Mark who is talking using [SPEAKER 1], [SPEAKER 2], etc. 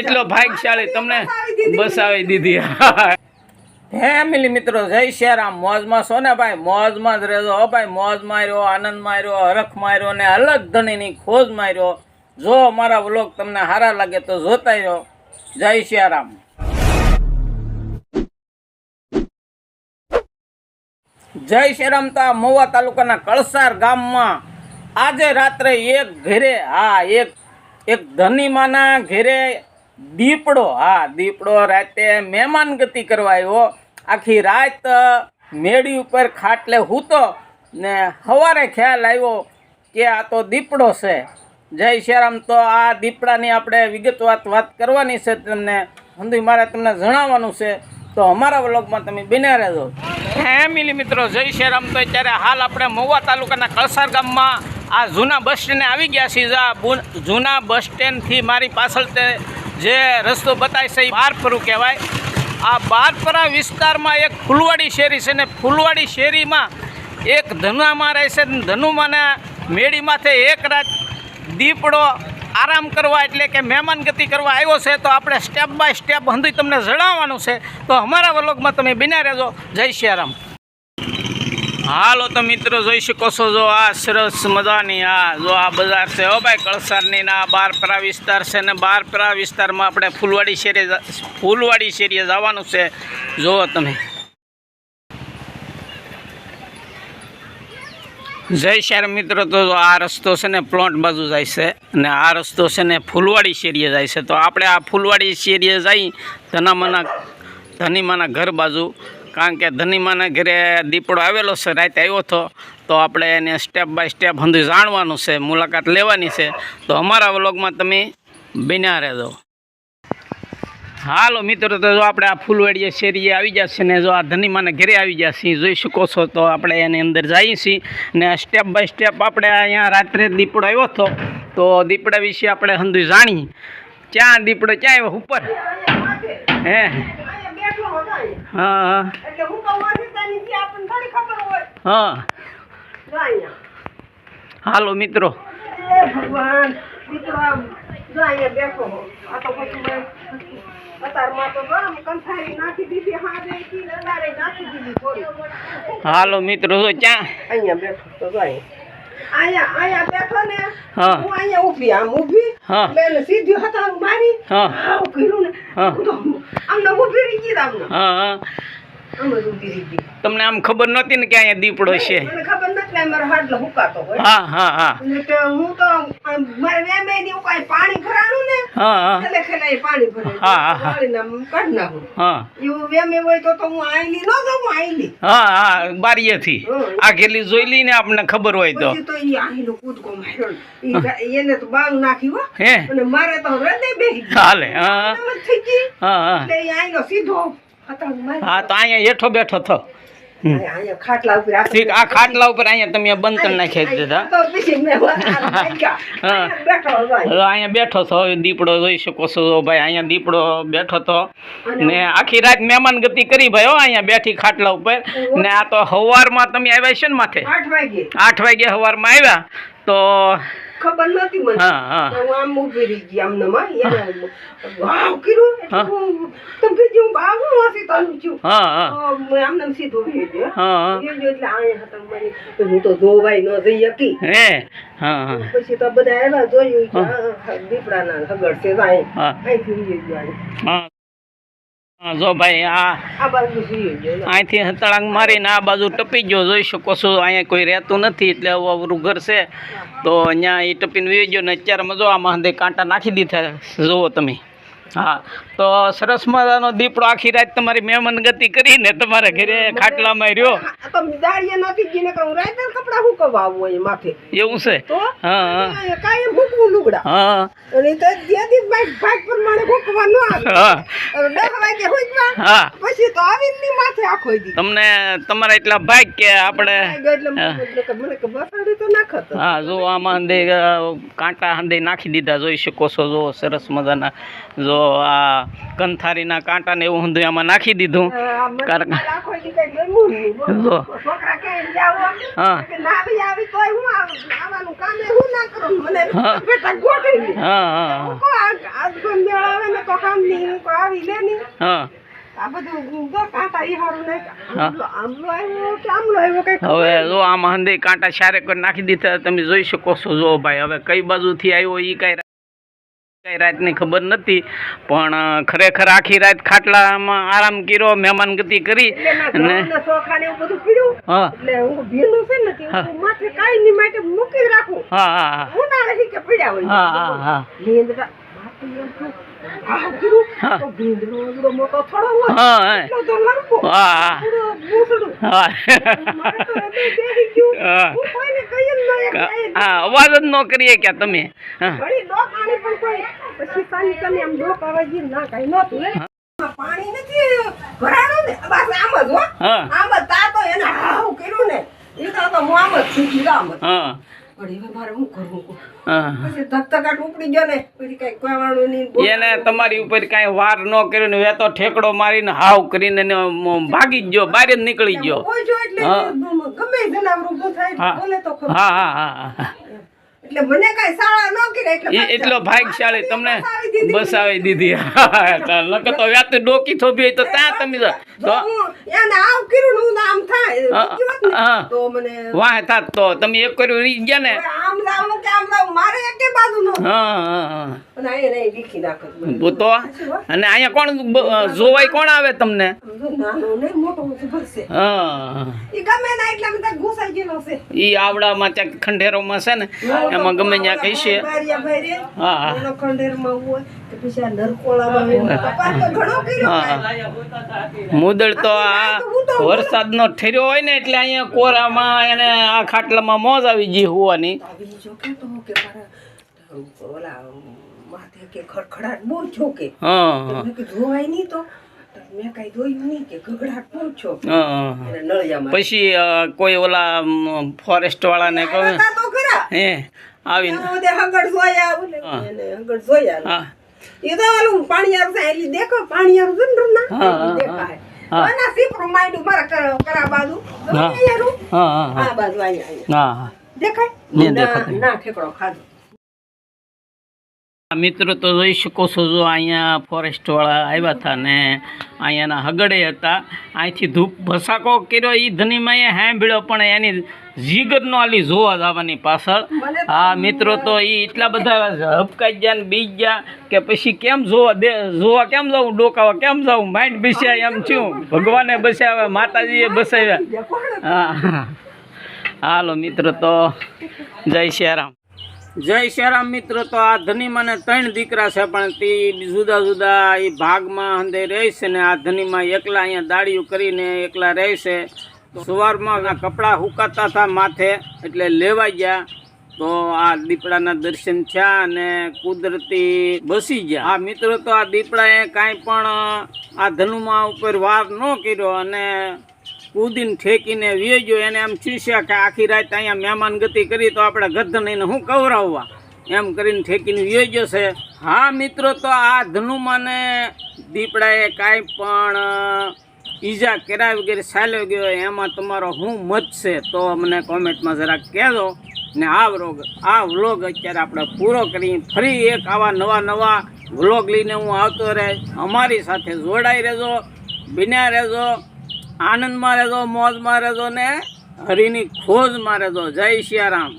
[SPEAKER 1] એટલો
[SPEAKER 2] ભાગશાળી તમને
[SPEAKER 1] બસાવી દીધી.
[SPEAKER 2] બસાવી દીધી. ફેમિલી મિત્રો જય શ્યારામ મોજમાં છો ને ભાઈ? મોજમાં જ રહેજો. હો ભાઈ મોજ માર્યો આનંદ માર્યો હરખ માર્યો ને અલગ ધણીની ખોજ માર્યો. જો અમારા વ્લોગ તમને સારા લાગે તો જોતા રહ્યો જય શ્યારામ જય શ્રીરામતા મહુવા તાલુકાના કળસાર ગામમાં આજે રાત્રે એક ઘરે, હા, એક એક ધનીમાના ઘરે દીપડો, હા, દીપડો રાતે મહેમાન ગતિ કરવા આવ્યો. આખી રાત મેળી ઉપર ખાટલે હૂતો ને સવારે ખ્યાલ આવ્યો કે આ તો દીપડો છે. જય શ્રીરામ તો આ દીપડાની આપણે વિગતવાર વાત કરવાની છે તમને. હું મારે તમને જણાવવાનું છે. તો અમારા વ્લોગમાં તમે બિના રહેજો. ફેમિલી મિત્રો, જય શ્રીરામ. તો અત્યારે હાલ આપણે મહુવા તાલુકાના કળસાર ગામમાં આ જૂના બસ સ્ટેન્ડે આવી ગયા છીએ. આ જૂના બસ સ્ટેન્ડથી મારી પાછળ તે જે રસ્તો બતાય છે એ બારપરું કહેવાય. આ બારપરા વિસ્તારમાં એક ફૂલવાડી શેરી છે ને ફૂલવાડી શેરીમાં એક ધનુમાં રહે છે. ધનુમાના મેળીમાંથી એક રાત દીપડો આરામ કરવા એટલે કે મહેમાન ગતિ કરવા આવ્યો છે, તો આપણે સ્ટેપ બાય સ્ટેપ હંધી તમને જણાવવાનું છે. તો અમારા વલોગમાં તમે બિના રહેજો. જય શ્રીરામ હાલો તો મિત્રો, જોઈ શકો છો, જો આ સરસ મજાની આ, જો આ બજાર છે હો ભાઈ કળસારની આ બારપરા વિસ્તાર છે ને બારપરા વિસ્તારમાં આપણે ફૂલવાડી શેરીએ જા- ફૂલવાડી શેરીએ જવાનું છે. જુઓ તમે. જય શ્યાર મિત્રો, તો આ રસ્તો છે ને પ્લોટ બાજુ જાય છે અને આ રસ્તો છે ને ફૂલવાડી શેરીએ જાય છે. તો આપણે આ ફૂલવાડી શેરીએ જઈ ધનામાના ધનીમાના ઘર બાજુ. કારણ કે ધનીમાના ઘરે દીપડો આવેલો છે, રાતે આવ્યો હતો. તો આપણે એને સ્ટેપ બાય સ્ટેપ હંધું જાણવાનું છે, મુલાકાત લેવાની છે. તો અમારા વ્લોગમાં તમે બિના રહેજો. હાલો મિત્રો, તો જો આપણે આ ફૂલવાડીએ શેરીએ આવી જશે ને જો આ ધનીમાના ઘરે આવી જશે જોઈ શકો છો તો આપણે એની અંદર જઈએ છીએ ને સ્ટેપ બાય સ્ટેપ આપણે અહીંયા રાત્રે દીપડો આવ્યો હતો. તો દીપડા વિશે આપણે હંધું જાણી ક્યાં દીપડો, ક્યાં આવ્યો? ઉપર. હે? હા હા. હાલો મિત્રો.
[SPEAKER 1] ભગવાન મેં તો
[SPEAKER 2] હાલો મિત્રો જો ક્યાં?
[SPEAKER 1] અહીંયા બેઠો તો જો અહીંયા બેઠો ને?
[SPEAKER 2] હા.
[SPEAKER 1] હું અહીંયા ઊભી આમ ઊભી.
[SPEAKER 2] હા.
[SPEAKER 1] સીધી હતાંગ મારી.
[SPEAKER 2] હા.
[SPEAKER 1] કર્યું ને. તો આમને ઊભી રહી ગઈ આમને
[SPEAKER 2] હા હા.
[SPEAKER 1] આમ જ ઊભી રહી ગઈ.
[SPEAKER 2] તમને આમ ખબર નહોતી ને કે અહીંયા દીપડો છે?
[SPEAKER 1] ખબર નથી મારો હાડલો હુકાતો હોય.
[SPEAKER 2] હા હા હા.
[SPEAKER 1] હું તો મારે વેમે ની કાંઈ પાણી ભરાણું ને
[SPEAKER 2] હા હા.
[SPEAKER 1] ખેલે ખેલે પાણી ભરે
[SPEAKER 2] હા, હા, હા.
[SPEAKER 1] વાળીને આમ કાઢી નાખું.
[SPEAKER 2] હા.
[SPEAKER 1] એવું વેમે હોય તો તો હું આયલી ન જાઉં હું
[SPEAKER 2] હા હા બારીએથી. આ ઘેલી જોઈ લઈને આપણને ખબર હોય તો.
[SPEAKER 1] તો ઈ આહીનો કૂદકો માર્યો. એને તો બાંગ નાખી હો.
[SPEAKER 2] હે?
[SPEAKER 1] અને મારે તો હૃદય બેહી
[SPEAKER 2] હાલે હા હા. હા
[SPEAKER 1] સીધો.
[SPEAKER 2] હા તો અહીંયા હેઠો બેઠો થો.
[SPEAKER 1] ખાટલા ઉપર આ
[SPEAKER 2] ખાટલા ઉપર અહીંયા તમે દીધા
[SPEAKER 1] વધારે નાખ્યા.
[SPEAKER 2] હા.
[SPEAKER 1] અહીંયા બેઠો
[SPEAKER 2] છો દીપડો જોઈ શકો છો. ભાઈ અહીંયા દીપડો બેઠો તો. ને આખી રાત મહેમાન ગતિ કરી ભાઈ હો અહીંયા બેઠી ખાટલા ઉપર. ને આ તો સવારમાં તમે આવ્યા છો ને માથે?
[SPEAKER 1] આઠ વાગે
[SPEAKER 2] આઠ વાગે આવ્યા. તો
[SPEAKER 1] ખબર નહોતી મને.
[SPEAKER 2] હા
[SPEAKER 1] આમ ઊભી રહી ગઈ આમ એને વાવ કર્યું તમે
[SPEAKER 2] કે
[SPEAKER 1] હું બાવ હું હસી તનું છું. આમ સીધો વહી ગયો એટલે અહીંયા હતા હું તો જોવાય ન જઈ શકી
[SPEAKER 2] હે
[SPEAKER 1] પછી તો બધા આવ્યા જોયું દીપડા ના હા, દીપડાના હગડ છે અહીં
[SPEAKER 2] હા
[SPEAKER 1] અહીંથી વહી ગયો અહીં.
[SPEAKER 2] હા હા જો ભાઈ આ અહીંથી હતળાંગ મારીને આ બાજુ ટપી ગયો જોઈ શકો છો અહીંયા કોઈ રહેતું નથી એટલે અવરું ઘર છે. તો અહીંયા એ ટપીને વી ગયો ને અત્યારે મજો આમાં કાંટા નાખી દીધા જુઓ તમે. હા તો સરસ મજાનો દીપડો આખી રાત તમારી મહેમાન ગતિ કરીને તમારા ઘરે ખાટલામાં રહ્યો.
[SPEAKER 1] તો દાળીએ નથી આવું માથે?
[SPEAKER 2] એવું છે? હા હા.
[SPEAKER 1] અહીંયા લુગડા.
[SPEAKER 2] હા
[SPEAKER 1] અને તો જે ભાઈ ભાગ પ્રમાણે ભૂકવા ન આવે.
[SPEAKER 2] હા.
[SPEAKER 1] દસ વાગે હુકવા
[SPEAKER 2] હા.
[SPEAKER 1] પછી તો આવીને ની માથે આખો દી
[SPEAKER 2] તમને તમારા એટલા ભાગ કે આપણે
[SPEAKER 1] મને બસાડી તો નાખત
[SPEAKER 2] હા જો આમાં કાંટા હંધે નાખી દીધા જોઈ શકો છો જો સરસ મજાના જો આ કંથારીના કાંટા ને એવું હું આમાં. નાખી દીધું હવે જો આમાં હંદે કાંટા શારે કરી નાખી દીધા તમે જોઈ શકો છો. જો ભાઈ હવે કઈ બાજુથી આવ્યો એ કઈ કઈ રાતની ખબર નથી પણ ખરેખર આખી રાત ખાટલામાં આરામ કર્યો મહેમાન ગતિ કરી અને હા.
[SPEAKER 1] હા
[SPEAKER 2] હા.
[SPEAKER 1] હું
[SPEAKER 2] હા હા અવાજ જ ન કરીએ કે તમે.
[SPEAKER 1] પણ નથી ભરાણું ને. બસ આમ જ આમ જ તા તો એને હાવ કર્યું ને. એ તો આમ જ ગીરા આમ જ.
[SPEAKER 2] એને તમારી ઉપર કાંઈ વાર ન કર્યો ને વેતો ઠેકડો મારીને હાવ કરીને ભાગી જ ગયો બહાર જ નીકળી ગયો. હા હા.
[SPEAKER 1] એટલે મને કઈ શાળા ન કરે એટલે
[SPEAKER 2] એટલો ભાગશાળી તમને
[SPEAKER 1] બસાવી દીધી.
[SPEAKER 2] નકર તો વ્યાત ડોકી થોભી હોય તો ત્યાં તમે તો
[SPEAKER 1] એને આવ કર્યું નું નામ થાય. તો મને
[SPEAKER 2] વાહ થાત તો તમે એક કર્યું રી ગયા ને?
[SPEAKER 1] આમ લાવો કે આમ લાવો મારે એકે બાજુ નો
[SPEAKER 2] હા હા
[SPEAKER 1] અને નાખે
[SPEAKER 2] તો અને અહીંયા કોણ જોવાય કોણ આવે તમને?
[SPEAKER 1] નાનો નહીં મોટો છે.
[SPEAKER 2] હા.
[SPEAKER 1] એ ગમે ના એટલે બધા ઘૂસાઈ ગયેલો છે.
[SPEAKER 2] ઈ આવડામાં ત્યાં ખંડેરોમાં છે ને એમાં ગમે ત્યાં કહી છે હા.
[SPEAKER 1] કાંઈ.
[SPEAKER 2] મુદળ તો આ વરસાદનો ઠેર્યો હોય ને એટલે અહીંયા કોરામાં એને આ ખાટલામાં મોજ આવી ગઈ હોવાની.
[SPEAKER 1] માથે કે ખડખડાટ બહુ
[SPEAKER 2] હા
[SPEAKER 1] મેં નહીં તો. મેં કાંઈ
[SPEAKER 2] પછી કોઈ ઓલા ફોરેસ્ટ વાળાને કહું હે. આવીને.
[SPEAKER 1] હગડ જોયા હગડ જોયા
[SPEAKER 2] હા.
[SPEAKER 1] એ તો ઓલું પાણીયારું છે એટલે દેખો પાણીયારું છે ને રૂના?
[SPEAKER 2] હા, હા,
[SPEAKER 1] દેખાય.
[SPEAKER 2] હા.
[SPEAKER 1] આના સીપરું મારા કરા- કરા બાજુ.
[SPEAKER 2] હા. હા હા હા.
[SPEAKER 1] બાજુ અહીંયા અહીંયા.
[SPEAKER 2] હા હા.
[SPEAKER 1] દેખાય? ના ના ઠેકડો ખાધો.
[SPEAKER 2] મિત્રો તો જોઈ શકો છો જો અહીંયા ફોરેસ્ટ વાળા આવ્યા હતા ને અહીંયાના હગડે હતા. અહીંથી ધૂપ ભસાકો કર્યો એ ધનીમાં એ સાંભળ્યો પણ એની જીગર નો આલી જોવા જવાની પાછળ.
[SPEAKER 1] મને
[SPEAKER 2] હા મિત્રો તો એ એટલા બધા હપકાઈ ગયા ને બીજ ગયા કે પછી કેમ જોવા દે જોવા કેમ જાઉં ડોકાવા કેમ જાઉં? માઇન્ડ બસ્યા એમ થયું ભગવાને બસાવ્યા માતાજીએ બસાવ્યા. હા. હાલો મિત્રો તો જય શ્યારામ. જય શ્યારામ મિત્રો તો આ ધનીમાને ત્રણ દીકરા છે પણ તે જુદા જુદા એ ભાગમાં અંદર રહે છે ને આ ધનીમાં એકલા અહીંયા દાડિયું કરીને એકલા રહે છે. સવારમાં કપડાં હુકાતા હતા માથે, એટલે લેવાઈ ગયા. તો આ દીપડાના દર્શન થયા અને કુદરતી બસી ગયા. આ મિત્રો તો આ દીપડાએ કાંઈ પણ, આ ધનુમાં ઉપર વાર ન કર્યો અને કૂદીને ઠેકીને વેજો એને એમ ચૂસ્યા કે આખી રાત અહીંયા મહેમાન ગતિ કરી તો આપણે ગધનઈને હું કવરાવવા? એમ કરીને ઠેકીને વેજો છે. હા, મિત્રો, તો આ ધનુમાને દીપડાએ કાંઈ પણ ઈજા કર્યા વગેરે ચાલ્યો ગયો, એમાં તમારો શું મત છે તો અમને કોમેન્ટમાં જરાક કહેજો ને આ વ્લોગ આ વ્લોગ અત્યારે આપણે પૂરો કરી ફરી એક આવા નવા નવા વ્લોગ લઈને હું આવતો રહે. અમારી સાથે જોડાઈ રહેજો, બિના રહેજો, આનંદમાં રહેજો, મોજમાં રહેજો ને હરિની ખોજમાં રહેજો. જય સિયારામ